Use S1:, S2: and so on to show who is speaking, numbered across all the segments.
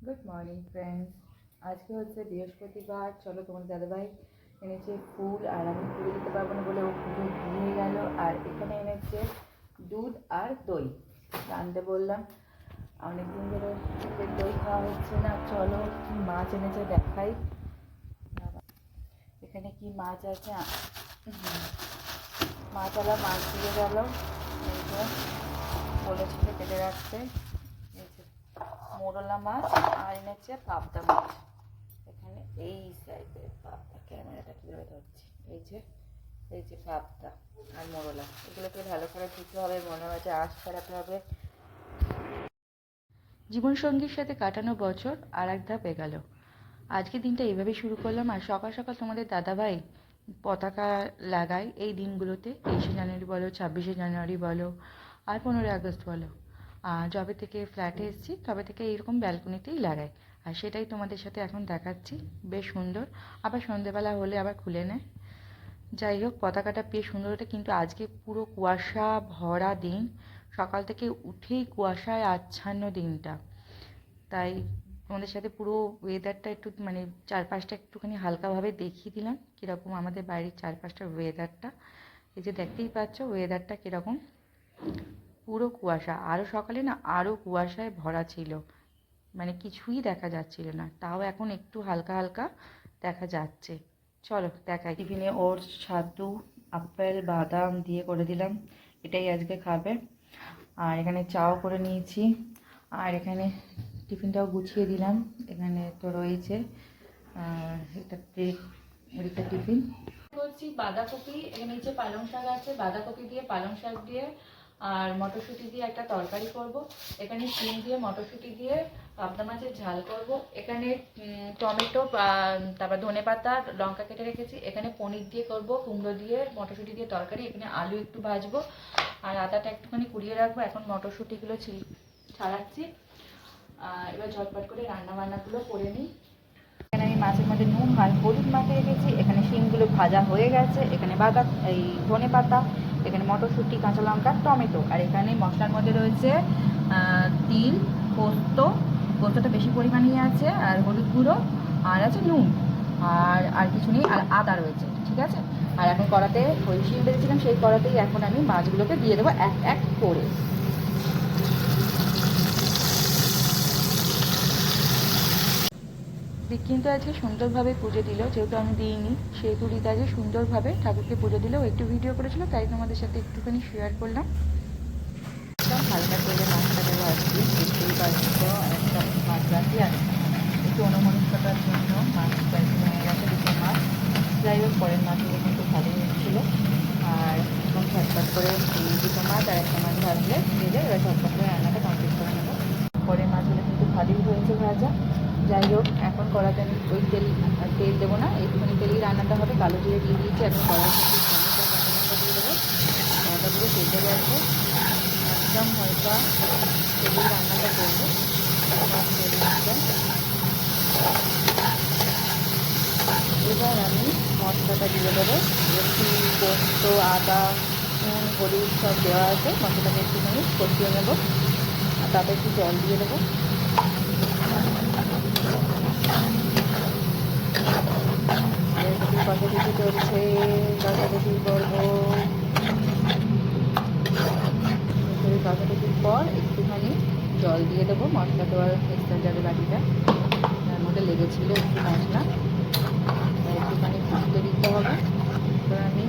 S1: Good morning friends আজকে হচ্ছে বৃহস্পতিবার। চলো তোমার দাদাভাই এনেছে ফুল আর আমি পুজো দিতে পারব না বলে ও পুজো দিয়ে গেল। আর এখানে এনেছে দুধ আর দই। আনতে বললাম অনেকদিন ধরে দই খাওয়া হচ্ছে না। চলো কি মাছ এনেছে দেখাই। এখানে কি মাছ আছে? আ- হুম, মাছওয়ালা মাছ দিয়ে গেল। বলেছিল কেটে রাখতে। মোরলা মাছ আর এনেছে পাবদা মাছ। এখানে এই সাইডের পাবদা, ক্যামেরাটা কীভাবে ধরছি? এই যে এই যে পাবদা আর মোরলা, এগুলোকে ভালো করে ধুতে হবে, মনে হচ্ছে আঁশ ছাড়াতে হবে। জীবনসঙ্গীর সাথে কাটানো বছর আর এক ধাপ এগালো। আজকে দিনটা এইভাবেই শুরু করলাম, আর সকাল সকাল তোমাদের দাদাভাই পতাকা লাগায় এই দিনগুলোতে, তেইশে জানুয়ারি বলো, ছাব্বিশে জানুয়ারি বলো, আর পনেরোই আগস্ট বলো। যবে থেকে ফ্ল্যাটে এসেছি, তবে থেকে এইরকম ব্যালকনিতেই লাগাই। আর সেটাই তোমাদের সাথে এখন দেখাচ্ছি। বেশ সুন্দর। আবার সন্ধেবেলা হলে আবার খুলে নেয়। যাই হোক, পতাকাটা বেশ সুন্দর। ওঠে কিন্তু আজকে পুরো কুয়াশা ভরা দিন। সকাল থেকে উঠেই কুয়াশায় আচ্ছন্ন দিনটা। তাই তোমাদের সাথে পুরো ওয়েদারটা একটু মানে চারপাশটা একটুখানি হালকাভাবে দেখিয়ে দিলাম, কীরকম আমাদের বাড়ির চারপাশটার ওয়েদারটা এই যে দেখতেই পাচ্ছ ওয়েদারটা কীরকম। পুরো কুয়াশা। আরও সকালে না আরও কুয়াশায় ভরা ছিল। মানে কিছুই দেখা যাচ্ছিল না। তাও এখন একটু হালকা হালকা দেখা যাচ্ছে। চলো দেখাই। টিফিনে ওর ছাতু আপেল, বাদাম দিয়ে করে দিলাম। এটাই আজকে খাবে। আর এখানে চাও করে নিয়েছি। আর এখানে টিফিনটাও গুছিয়ে দিলাম। এখানে তো রয়েছে এটা ওদিকটা টিফিন। করছি বাঁধাকপি, এখানে নিচে পালং শাক আছে, বাঁধাকপি দিয়ে, পালং শাক দিয়ে আর মটরশুঁটি দিয়ে একটা তরকারি করব। এখানে শিম দিয়ে মটরশুঁটি দিয়ে পাবদা মাছের ঝাল করব। এখানে টমেটো তারপর ধনে পাতা, লঙ্কা কেটে রেখেছি। এখানে পনির দিয়ে করব, কুমড়ো দিয়ে, মটরশুঁটি দিয়ে তরকারি। এখানে আলু একটু ভাজবো। আর আদাটা একটুখানি কুড়িয়ে রাখব। এখন মটরশুঁটিগুলো ছাড়াচ্ছি। এবার ঝটপট করে রান্না বান্নাগুলো করে নিই। এখানে আমি মাছের মধ্যে নুন আর হলুদ মাখিয়ে রেখেছি। এখানে শিমগুলো ভাজা হয়ে গেছে। এখানে বাদা এই ধনে পাতা এখানে মটরশুঁটি, কাঁচা লঙ্কা, টমেটো। আর এখানে মশলার মধ্যে রয়েছে তিল, পোস্ত। পোস্তটা বেশি পরিমাণেই আছে, আর হলুদ গুঁড়ো, আর আছে নুন। আর আর কিছু নেই, আর আদা রয়েছে, ঠিক আছে? আর এখন কড়াতে হরিশিল বেঁধেছিলাম, সেই কড়াতেই এখন আমি মাছগুলোকে দিয়ে দেবো এক এক করে। কিন্তু আজকে সুন্দরভাবে পুজো দিল, যেহেতু আমি দিইনি, সেহেতু রীতা আজকে সুন্দরভাবে ঠাকুরকে পুজো দিল একটু ভিডিও করেছিল, তাই তোমাদের সাথে একটুখানি শেয়ার করলাম। একদম হালকা করে মাছটাকে ভাজছি বুঝতেই পারছ একটা মাছ রাখি আর একটু অনুমনিকতার জন্য মাছ প্রায় দুটো মাছ। যাই হোক, পরের মাছগুলো কিন্তু ভালোই হচ্ছিল আর এখন ঝটপট করে দুটো মাছ আর একটা মাছ ভাজলে যায় এবার ঝটপট করে রান্নাটা কমপ্লিট করে নেব। পরের মাছগুলো কিন্তু ভালোই হয়েছে ভাজা। যাই হোক, এখন কড়াতে আমি ওই তেল তেল দেবো না, একটুখানি তেলেই রান্নাটা হবে, কালো জিরে দিয়ে দিয়েছি, এখন কড়াই সাথে টমেটো দিয়ে দেবো, টমেটো গেছে একদম হালকা তেলেই রান্নাটা করব। এবার আমি মশলাটা দিয়ে দেবো, একটু পোস্ত, আদা, নুন, হলুদ সব দেওয়া আছে, মশলাটাকে একটুখানি কষিয়ে নেব, আর তাতে একটু জল দিয়ে দেবো চলছে কষাকষি করব কষাকষির পর একটুখানি জল দিয়ে দেবো, মশলা দেওয়ার এক্সট্রা যাবে বাটিটা তার মধ্যে লেগেছিল একটু মশলা। একটুখানি ফুটতে দিতে হবে। এবার আমি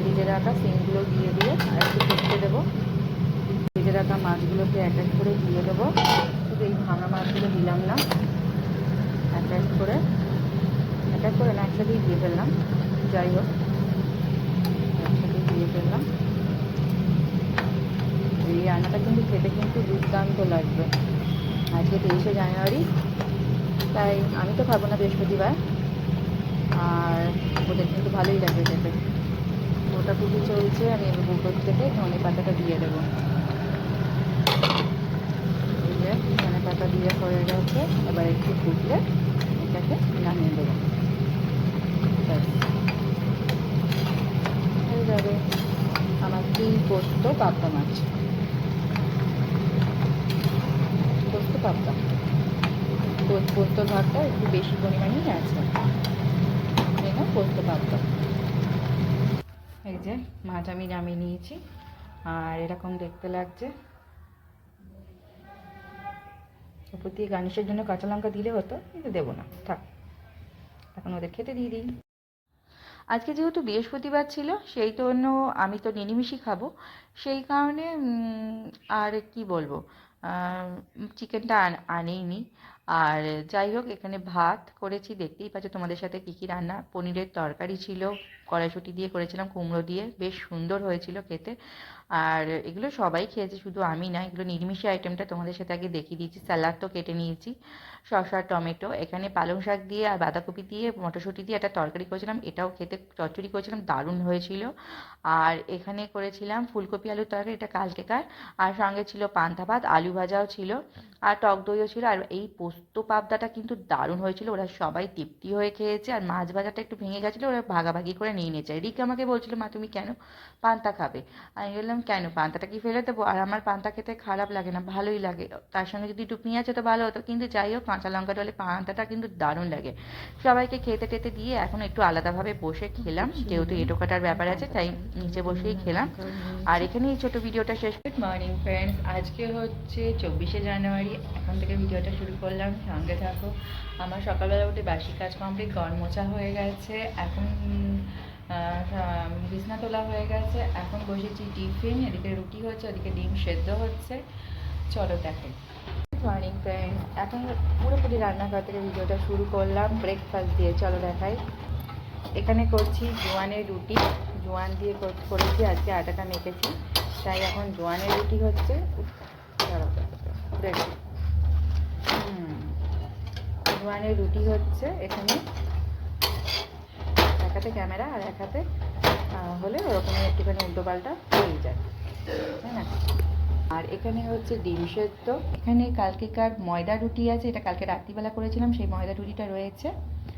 S1: ভেজে রাখা সিমগুলো দিয়ে দিয়ে আর একটু ফুটতে দেবো। ভেজে রাখা মাছগুলোকে এক এক করে দিয়ে দেবো। শুধু এই ভাঙা মাছগুলো দিলাম না। এক এক করে এক করে না একসাথেই দিয়ে ফেললাম। যাই হোক একসাথেই দিয়ে ফেললাম। এই রান্নাটা কিন্তু খেতে কিন্তু দুর্দান্ত লাগবে। আজকে তেইশে জানুয়ারি, তাই আমি তো খাব না বৃহস্পতিবার। আর ওদের কিন্তু ভালোই লাগবে খেতে। ওটা খুবই চলছে, আমি এবার উপর থেকে ধনে পাতাটা দিয়ে দেবো। ধনে পাতা দিয়ে হয়ে গেছে, এবার একটু ফুটলে এটাকে নামিয়ে দেবো। যাবে আমার তিল পোস্ত পাবদা মাছ। পোস্ত পাবদা। পো- পোস্তর ভাগটা একটু বেশি পরিমাণেই আছে। না, পোস্ত ভাগটা এই যে, মাছ আমি নামিয়ে নিয়েছি। আর এরকম দেখতে লাগছে। উপর দিয়ে গার্নিশের জন্য কাঁচা লঙ্কা দিলে হতো, কিন্তু দেবো না। থাক, এখন ওদের খেতে দিয়ে দিই। আজকে যেহেতু বৃহস্পতিবার ছিল, সেই জন্য আমি তো নিরামিষই খাব। সেই কারণে আর কি বলব? চিকেনটা আনেইনি। আর যাই হোক, এখানে ভাত করেছি, দেখতেই পাচ্ছ তোমাদের সাথে কী কী রান্না। পনিরের তরকারি ছিল কড়াইশুঁটি দিয়ে করেছিলাম, কুমড়ো দিয়ে। বেশ সুন্দর হয়েছিল খেতে। আর এগুলো সবাই খেয়েছে, শুধু আমি না, এগুলো নিরামিষ আইটেমটা তোমাদের সাথে আগে দেখিয়ে দিয়েছি। স্যালাড তো কেটে নিয়েছি, শসা, টমেটো। এখানে পালং শাক দিয়ে আর বাঁধাকপি দিয়ে, মটরশুঁটি দিয়ে একটা তরকারি করেছিলাম, এটাও খেতে চচ্চড়ি করেছিলাম, দারুণ হয়েছিল। আর এখানে করেছিলাম ফুলকপি আলুর তরকারি, এটা কালকেকার আর সঙ্গে ছিল পান্তা ভাত, আলু ভাজাও ছিল। আর টক দইও ছিল, আর এই পোস্ত পাবদাটা কিন্তু দারুণ হয়েছিল, ওরা সবাই তৃপ্তি হয়ে খেয়েছে। আর মাছ ভাজাটা একটু ভেঙে গেছিল, ওরা ভাগাভাগি করে নিয়ে নিয়েছে। রিক আমাকে বলছিল, মা, তুমি কেন পান্তা খাবে? আমি বললাম, কেন? পান্তাটা কি ফেলে দেবো? আর আমার পান্তা খেতে খারাপ লাগে না, ভালোই লাগে। তার সঙ্গে যদি একটু পেঁয়াজ হতো ভালো হতো। কিন্তু যাই হোক, কাঁচা লঙ্কা ডলে পান্তাটা কিন্তু দারুণ লাগে। সবাইকে খেতে টেতে দিয়ে এখন একটু আলাদাভাবে বসে খেলাম। যেহেতু এটো কাটার ব্যাপার আছে, তাই নিচে বসেই খেলাম। আর এখানে এই ছোটো ভিডিওটা শেষ গুড মর্নিং ফ্রেন্ডস আজকে হচ্ছে চব্বিশে জানুয়ারি। এখন থেকে ভিডিওটা শুরু করলাম। সঙ্গে থাকো। আমার সকালবেলা উঠে বাসি কাজ কমপ্লিট ঘর মোছা হয়ে গেছে। এখন বিছনা তোলা হয়ে গেছে। এখন বসেছি টিফিন, এদিকে রুটি হচ্ছে, ওদিকে ডিম সেদ্ধ হচ্ছে। চলো দেখো। মর্নিং ফ্রেন্ডস এখন পুরোপুরি রান্নাঘর থেকে ভিডিওটা শুরু করলাম। ব্রেকফাস্ট দিয়ে চলো দেখাই। এখানে করছি জোয়ানের রুটি। জোয়ান দিয়ে কর- করেছি, আজকে আটাটা মেখেছি। তাই এখন জোয়ানের রুটি হচ্ছে। জোয়ানের রুটি হচ্ছে এখানে। হাতে ক্যামেরা আর এক হাতে হলে ওরকমই একটুখানি উল্টো পাল্টা হয়ে যায়, তাই না? আর এখানে হচ্ছে ডিম সেদ্ধ। এখানে কালকেকার ময়দা রুটি আছে, এটা কালকে রাত্রিবেলা করেছিলাম, সেই ময়দা রুটিটা রয়েছে।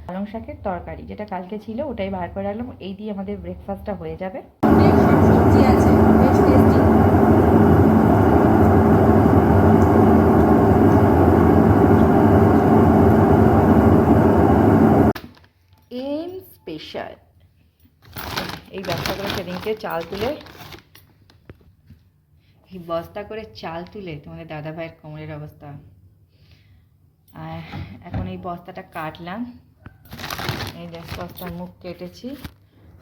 S1: পালং শাকের তরকারি, যেটা কালকে ছিল, ওটাই বার করে রাখলাম এই দিয়ে আমাদের ব্রেকফাস্টটা হয়ে যাবে
S2: সবজি আছে বেশ টেস্টি
S1: এম স্পেশাল এই বস্তা করে সেদিনকে চাল তুলে বস্তা করে চাল তুলে, তোমাদের দাদা ভাইয়ের কোমরের অবস্থা। আর এখন এই বস্তাটা কাটলাম। এই বস্তার মুখ কেটেছি,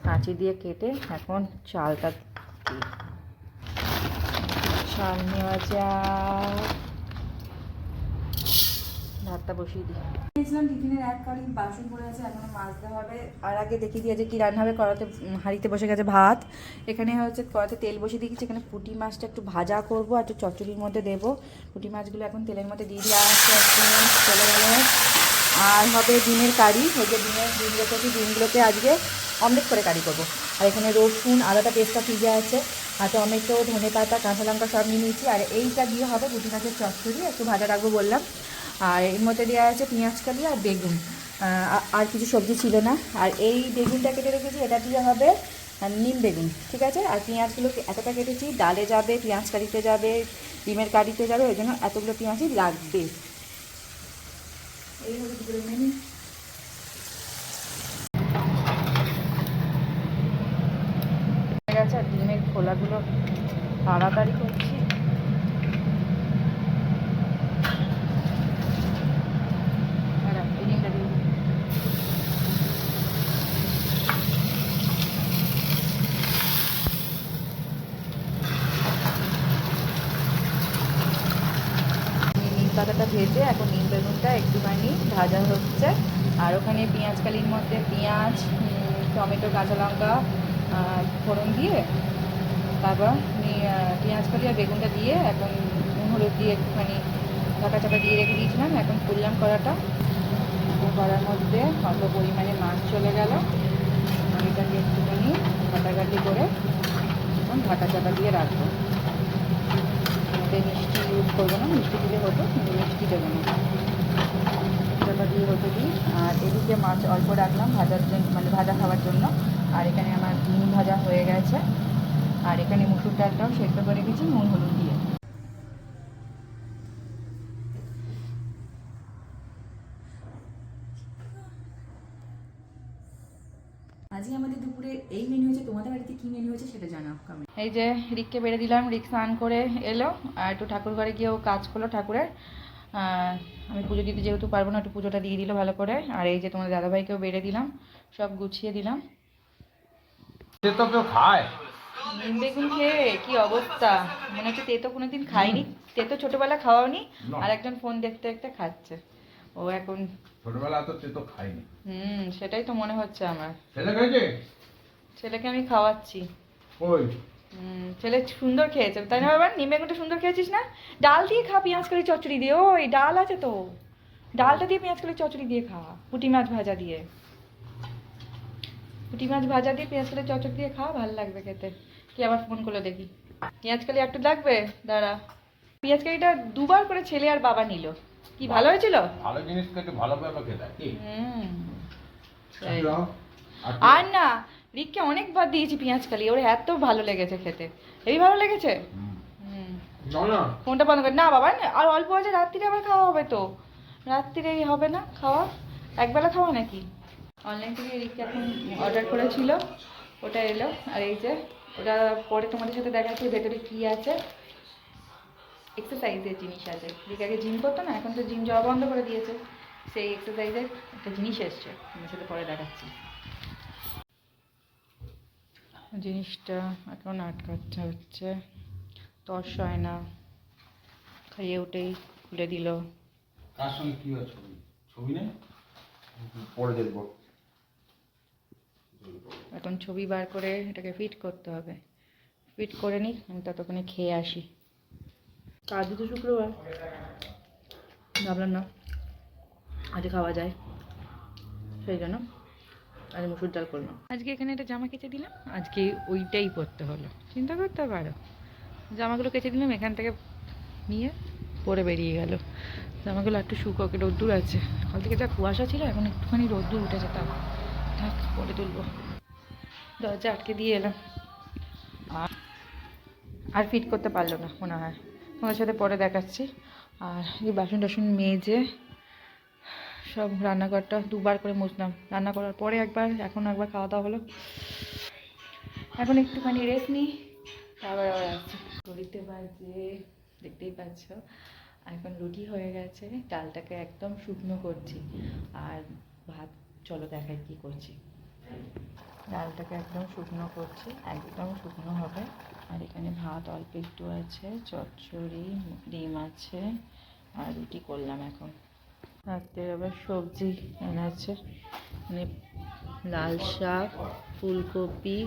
S1: কাঁচি দিয়ে কেটে এখন চালটা চাল নেওয়া যাক। ভাতটা বসিয়ে দিই।
S2: নিয়েছিলাম টিফিনের এক কারি বাসন পড়ে আছে, এখনও মাজতে হবে।
S1: আর আগে দেখিয়ে দিয়ে যে কী রান্না হবে? কড়াতে হাঁড়িতে বসে গেছে ভাত। এখানে হচ্ছে কড়াতে তেল বসিয়ে দিয়েছি, এখানে পুঁটি মাছটা একটু ভাজা করব, আর একটু চচ্চড়ির মধ্যে দেবো। পুঁটি মাছগুলো এখন তেলের মধ্যে দিয়ে দিয়ে আস্তে চলে গেল। আর হবে ডিমের কারি ওই যে ডিমের ডিম রেখেছি ডিমগুলোকে আজকে অমলেট করে কারি করব। আর এখানে রসুন, আদাটা পেস্টটা ভিজে আছে, আর টমেটো ধনে পাতা কাঁচা লঙ্কা সব নিয়ে নিয়েছি। আর এইটা দিয়ে হবে পুঁটি মাছের চচ্চড়ি, একটু ভাজা রাখব বললাম। আর এর মধ্যে দেওয়া আছে পেঁয়াজ কালি আর বেগুন। আর কিছু সবজি ছিল না। আর এই বেগুনটা কেটে রেখেছি, এটা দিয়ে হবে নিম বেগুন, ঠিক আছে? আর পেঁয়াজগুলো এতটা কেটেছি, ডালে যাবে, পেঁয়াজ কারিতে যাবে, ডিমের কারিতে যাবে, ওই জন্য এতগুলো পেঁয়াজই লাগবে। গেছে, আর ডিমের খোলাগুলো তাড়াতাড়ি করছি দাঁড়া, এই ডিমটা দিয়ে দিই। নিম নিম পাতাটা ভেজে এখন নিম বেগুনটা একটুখানি ভাজা হচ্ছে। আর ওখানে পেঁয়াজ কালির মধ্যে পেঁয়াজ টমেটো, কাঁচা লঙ্কা ফোড়ন দিয়ে তারপর পেঁয়াজ কালি আর বেগুনটা দিয়ে এখন হলুদ দিয়ে একটুখানি ঢাকা চাপা দিয়ে রেখে দিয়েছিলাম। এখন খুললাম কড়াটা। কড়ার মধ্যে অল্প পরিমাণে মাছ চলে গেল। এটাকে একটুখানি ঘাটাঘাটি করে এখন ঢাকা চাপা দিয়ে রাখব। মধ্যে মিষ্টি ইউজ করব না, মিষ্টি দিলে হতো মিষ্টি দেবো না। জলটা দিয়ে হতো দিই। আর এদিকে মাছ অল্প রাখলাম ভাজার জন্য মানে ভাজা খাওয়ার জন্য। আর এখানে আমার ডিম ভাজা হয়ে গেছে। আর এখানে মুসুর ডালটাও সেদ্ধ করে গেছি নুন, হলুদ দিয়ে
S2: আজকে আমাদের দুপুরে এই মেনু হয়েছে তোমাদের বাড়িতে কি মেনু হয়েছে সেটা জানাও কমেন্ট
S1: এই যে রিককে বেড়ে দিলাম রিক স্নান করে এলো আর একটু ঠাকুর ঘরে গিয়েও কাজ করল ঠাকুরের। আমি পুজো দিতে যেহেতু পারব না একটু পুজোটা দিয়ে দিল ভালো করে। আর এই যে তোমাদের দাদাভাইকেও বেড়ে দিলাম সব গুছিয়ে দিলাম।
S3: সে তো কেউ খায়।
S1: নিম বেগুন খেয়ে কি অবস্থা? মনে হচ্ছে তেতো কোনোদিন খাইনি। তেতো ছোটবেলা খাওয়াওনি
S3: না।
S1: আর একজন ফোন দেখতে দেখতে খাচ্ছে। ও এখন
S3: ছোটবেলা তো সে তো খায়নি।
S1: হুম সেটাই তো মনে হচ্ছে আমার।
S3: ছেলে খেয়েছে?
S1: ছেলেকে আমি খাওয়াচ্ছি।
S3: ওই
S1: ছেলে সুন্দর খেয়েছে তাই না বাবা? নিম বেগুনটা সুন্দর খেয়েছিস না? ডাল দিয়ে খা পেঁয়াজ করে চচ্চড়ি দিয়ে। ওই ডাল আছে তো। ডালটা দিয়ে পেঁয়াজ করে চচ্চড়ি দিয়ে খা পুঁটি মাছ ভাজা দিয়ে। পুঁটি মাছ ভাজা দিয়ে পেঁয়াজ করে চচ্চড়ি দিয়ে খা ভালো লাগবে খেতে। কি আবার ফোন করল দেখি। পেঁয়াজ কালি একটু লাগবে? দাঁড়া। পেঁয়াজ কালিটা দুবার করে ছেলে আর বাবা নিল। কি ভালো হয়েছিল?
S3: ভালো জিনিস একটু ভালোভাবে খেতে কি। আর
S1: না রিককে অনেকবার দিয়েছি পেঁয়াজ কালি ওর এত ভালো লেগেছে খেতে। এই ভালো লেগেছে? ফোনটা বন্ধ করে না বাবা আর অল্প আছে রাত্রিরে আবার খাওয়া হবে তো। রাত্রিরেই হবে না খাওয়া? একবেলা খাওয়া নাকি? অনলাইন থেকে রিককে এখন অর্ডার করেছিল ওটা এলো আর এই যে ওটা পরে তোমাদের সাথে দেখাচ্ছি ভেতরে কি আছে। এক্সারসাইজের জিনিস আছে। রিক আগে জিম করতো না এখন তো জিম যাওয়া বন্ধ করে দিয়েছে। সেই এক্সারসাইজের একটা জিনিস এসছে তোমার সাথে পরে দেখাচ্ছি। জিনিসটা এখন আটকাতে হচ্ছে। তর্স হয় না খাইয়ে উঠেই খুলে দিল।
S3: কার সঙ্গে কি হয় ছবি? ছবি নেই? পরে দেখব।
S1: এখন ছবি বার করে এটাকে ফিট করতে হবে। ফিট করে নিই আমি ততক্ষণে খেয়ে আসি। কাজ তো শুক্রবার। ভাবলাম না আজ খাওয়া যায়। সেই জন্য আজ মুসুর ডাল করলাম। আজকে এখানে একটা জামা কেচে দিলাম, আজকে ওইটাই পরতে হলো। চিন্তা করতে পারো। জামাগুলো কেচে দিলাম, এখান থেকে নিয়ে পরে বেরিয়ে গেল। জামাগুলো একটু শুকোকে রোদ্দুর আছে। কাল থেকে যা কুয়াশা ছিল, এখন একটুখানি রোদ্দুর উঠেছে, তাও থাক, পরে তুলবো। দরজা আটকে দিয়ে এলাম। আর ফিট করতে পারল না, মনে হয়। তোমাদের সাথে পরে দেখাচ্ছি। আর এই বাসন টাসন মেজে সব রান্নাঘরটা দুবার করে মুছলাম। রান্না করার পরে একবার, এখন একবার খাওয়া দাওয়া হলো। এখন একটুখানি রেস্ট নিই, তারপর আবার আসছি। ঘড়িতে বাজে, দেখতেই পাচ্ছ, এখন রুটি হয়ে গেছে। ডালটাকে একদম শুকনো করছি। আর ভাত, চলো দেখাই কি করছি। ডালটাকে একদম শুকনো করছি, একদম শুকনো হবে। আর এখানে ভাত অল্প একটু আছে, চচ্চড়ি, ডিম আছে আর রুটি করলাম এখন। রাত্রে আবার সবজি এনেছে মানে লাল শাক, ফুলকপি,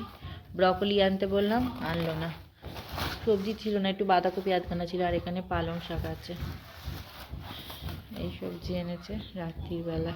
S1: ব্রকলি আনতে বললাম, আনলো না। সবজি ছিল না, একটু বাঁধাকপি আধখানা ছিল আর এখানে পালং শাক আছে। এই সবজি এনেছে রাত্রির বেলা